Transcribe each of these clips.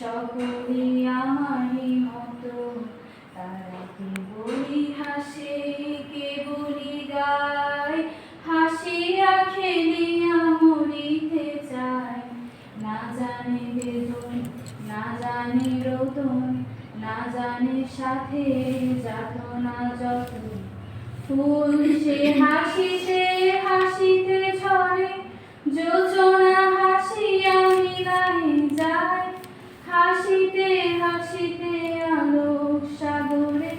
সকলে আমারই মতো। তারা কে বলি হাসে, কে বলি গায়? হাসিয়া খেলিয়া মরিতে চায়। না জানে বেদন, না জানে রতন, না জানে সাথে যাতনা যত। ফুল সে হাসিতে হাসিতে আলো, সাগরে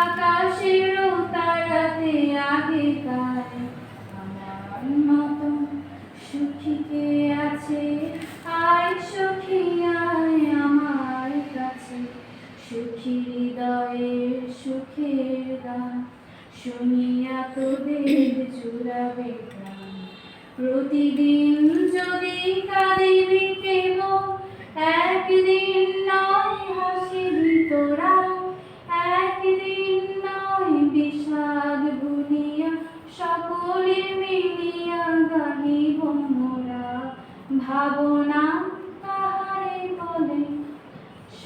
আকাশের তারাতে আগে আমার মতন সুখী কে আছে? আয় সখী, আয় আমার কাছে। সুখী হৃদয়ের সুখের গান শুনিয়া তোদের জুড়াবে প্রাণ। প্রতিদিন যদি কাঁদিবি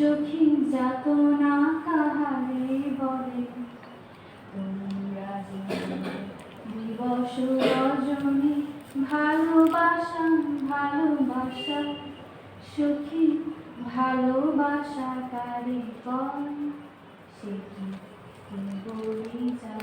সখী যাতনা কাহারে বলে। তোমরা রজনী ভালোবাসা ভালোবাসা, সখী ভালোবাসা কারে সে কি বলি যাতনা